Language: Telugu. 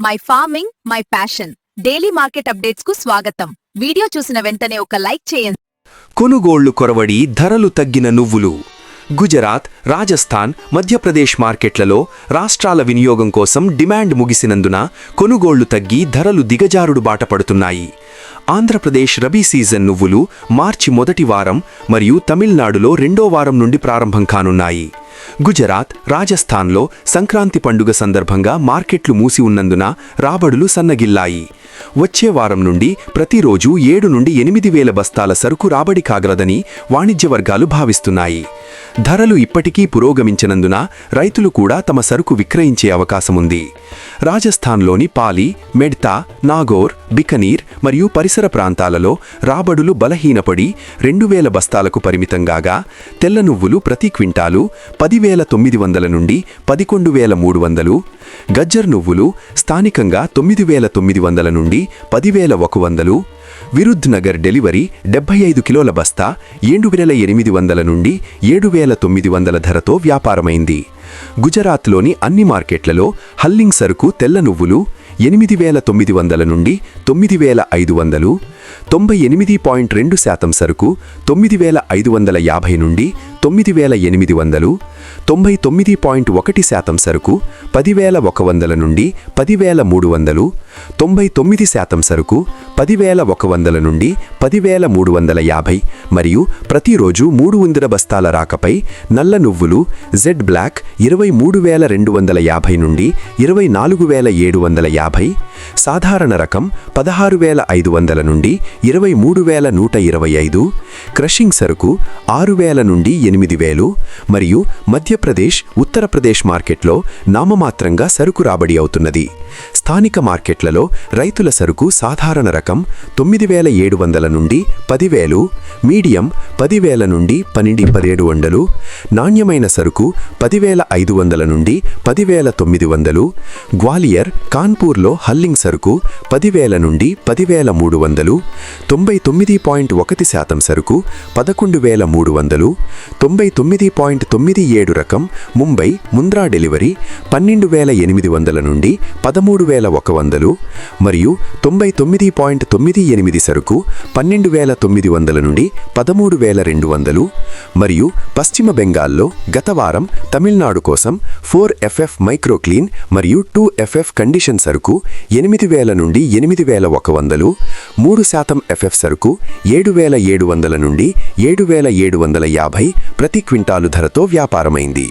My farming my passion daily market అప్డేట్స్కు స్వాగతం. వీడియో చూసిన వెంటనే ఒక లైక్ చేయండి. కొనుగోళ్ళు కొరవడి ధరలు తగ్గిన నువ్వులు. గుజరాత్ రాజస్థాన్ మధ్యప్రదేశ్ మార్కెట్లలో రాష్ట్రాల వినియోగం కోసం డిమాండ్ ముగిసినందున కొనుగోళ్ళు తగ్గి ధరలు దిగజారుడు బాటపడుతున్నాయి ఆంధ్రప్రదేశ్ రబీ సీజన్ నువ్వులు మార్చి మొదటి వారం మరియు తమిళనాడులో రెండో వారం నుండి ప్రారంభం కానున్నాయి. గుజరాత్ రాజస్థాన్లో సంక్రాంతి పండుగ సందర్భంగా మార్కెట్లు మూసి ఉన్నందున రాబడులు సన్నగిల్లాయి. వచ్చే వారం నుండి ప్రతిరోజు ఏడు నుండి ఎనిమిది వేల బస్తాల సరుకు రాబడి కాగలదని వాణిజ్య వర్గాలు భావిస్తున్నాయి. ధరలు ఇప్పటికీ పురోగమించినందున రైతులు కూడా తమ సరుకు విక్రయించే అవకాశముంది రాజస్థాన్లోని పాలి మెడ్తా నాగోర్ బికనీర్ మరియు పరిసర ప్రాంతాలలో రాబడులు బలహీనపడి రెండు వేల బస్తాలకు పరిమితంగాగా తెల్ల నువ్వులు ప్రతి క్వింటాలు పదివేల తొమ్మిది వందల నుండి పదికొండు వేల మూడు వందలు గజ్జర్ నువ్వులు స్థానికంగా తొమ్మిది వేల తొమ్మిది వందల నుండి పదివేల ఒక వందలు విరుద్ధ్ నగర్ డెలివరీ డెబ్బై ఐదు కిలోల బస్తా ఏడు వేల ఎనిమిది వందల నుండి ఏడు వేల తొమ్మిది వందల ధరతో వ్యాపారమైంది. గుజరాత్లోని అన్ని మార్కెట్లలో హల్లింగ్ సరుకు తెల్ల నువ్వులు ఎనిమిది వేల తొమ్మిది వందల నుండి తొమ్మిది వేల ఐదు వందలు తొంభై ఎనిమిది పాయింట్ రెండు శాతం సరుకు తొమ్మిది వేల ఐదు వందల యాభై నుండి తొమ్మిది వేల ఎనిమిది వందలు తొంభై తొమ్మిది పాయింట్ ఒకటి శాతం సరుకు పదివేల ఒక వందల నుండి పదివేల మూడు వందలు తొంభై తొమ్మిది శాతం సరుకు పదివేల ఒక వందల నుండి పదివేల మూడు వందల యాభై మరియు ప్రతిరోజు మూడు వందల బస్తాల రాకపై నల్ల నువ్వులు జెడ్ బ్లాక్ ఇరవై మూడు వేల రెండు వందల యాభై నుండి ఇరవై నాలుగు వేల ఏడు వందల యాభై సాధారణ రకం పదహారు వేల ఐదు వందల నుండి ఇరవై మూడు వేల నూట ఇరవై ఐదు క్రషింగ్ సరుకు ఆరు వేల నుండి ఎనిమిది వేలు మరియు మధ్యప్రదేశ్ ఉత్తరప్రదేశ్ మార్కెట్లో నామమాత్రంగా సరుకు రాబడి అవుతున్నది. స్థానిక మార్కెట్లలో రైతుల సరుకు సాధారణ రకం తొమ్మిది వేల ఏడు వందల నుండి పదివేలు మీడియం పదివేల నుండి పన్నెండు పదిహేడు వందలు నాణ్యమైన సరుకు పదివేల ఐదు వందల నుండి పదివేల తొమ్మిది వందలు గ్వాలియర్ కాన్పూర్లో హల్లింగ్ సరుకు పదివేల నుండి పదివేల మూడు వందలు తొంభై తొమ్మిది పాయింట్ ఒకటి శాతం సరుకు పదకొండు వేల మూడు వందలు తొంభై తొమ్మిది పాయింట్ తొమ్మిది ఏడు రకం ముంబై ముంద్రా డెలివరీ పన్నెండు వేల ఎనిమిది వందల నుండి పదమూడు వేల ఒక వందలు మరియు తొంభై తొమ్మిది పాయింట్ తొమ్మిది ఎనిమిది సరుకు పన్నెండు వేల తొమ్మిది వందల నుండి పదమూడు వేల రెండు వందలు మరియు పశ్చిమ బెంగాల్లో గత వారం తమిళనాడు కోసం ఫోర్ ఎఫ్ఎఫ్ మైక్రోక్లీన్ మరియు టూ ఎఫ్ఎఫ్ కండిషన్ సరుకు ఎనిమిది వేల నుండి ఎనిమిది వేల ఒక వందలు మూడు శాతం ఎఫ్ఎఫ్ సరుకు ఏడు వేల ఏడు వందల నుండి ఏడు వేల ఏడు వందల యాభై ప్రతి క్వింటాలు ధరతో వ్యాపారమైంది.